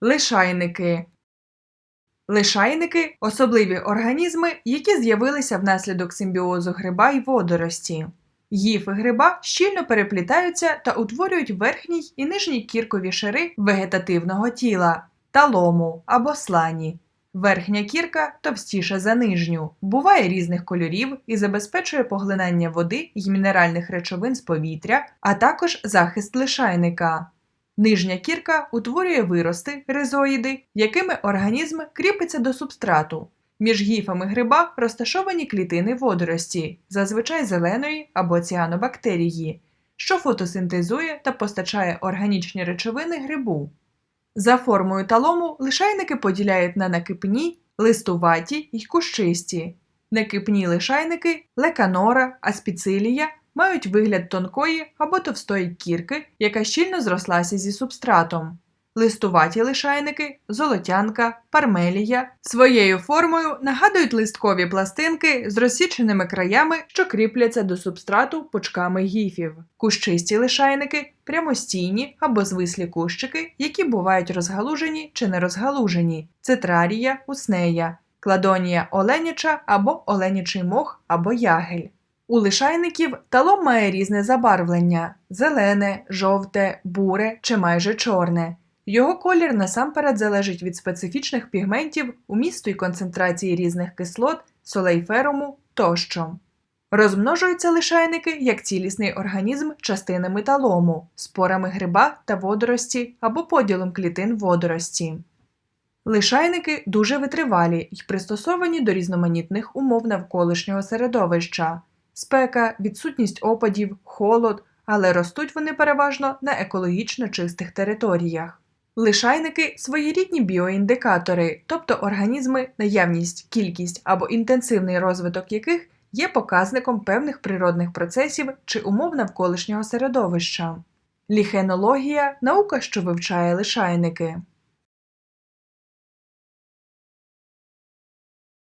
Лишайники. Лишайники особливі організми, які з'явилися внаслідок симбіозу гриба і водорості. Гіфи гриба щільно переплітаються та утворюють верхній і нижній кіркові шари вегетативного тіла талому або слані. Верхня кірка товстіша за нижню, буває різних кольорів і забезпечує поглинання води й мінеральних речовин з повітря, а також захист лишайника. Нижня кірка утворює вирости ризоїди, якими організм кріпиться до субстрату. Між гіфами гриба розташовані клітини водорості, зазвичай зеленої або ціанобактерії, що фотосинтезує та постачає органічні речовини грибу. За формою талому лишайники поділяють на накипні, листуваті й кущисті. Накипні лишайники леканора, аспіцилія мають вигляд тонкої або товстої кірки, яка щільно зрослася зі субстратом. Листуваті лишайники, золотянка, пармелія своєю формою нагадують листкові пластинки з розсіченими краями, що кріпляться до субстрату пучками гіфів. Кущисті лишайники прямостійні або звислі кущики, які бувають розгалужені чи не розгалужені, цитрарія, уснея, кладонія оленяча або оленячий мох або ягель. У лишайників талом має різне забарвлення зелене, жовте, буре чи майже чорне. Його колір насамперед залежить від специфічних пігментів, умісту і концентрації різних кислот, солей феруму тощо. Розмножуються лишайники як цілісний організм частинами талому, спорами гриба та водорості або поділом клітин водорості. Лишайники дуже витривалі й пристосовані до різноманітних умов навколишнього середовища спека, відсутність опадів, холод, але ростуть вони переважно на екологічно чистих територіях. Лишайники своєрідні біоіндикатори, тобто організми, наявність, кількість або інтенсивний розвиток яких є показником певних природних процесів чи умов навколишнього середовища. Ліхенологія наука, що вивчає лишайники.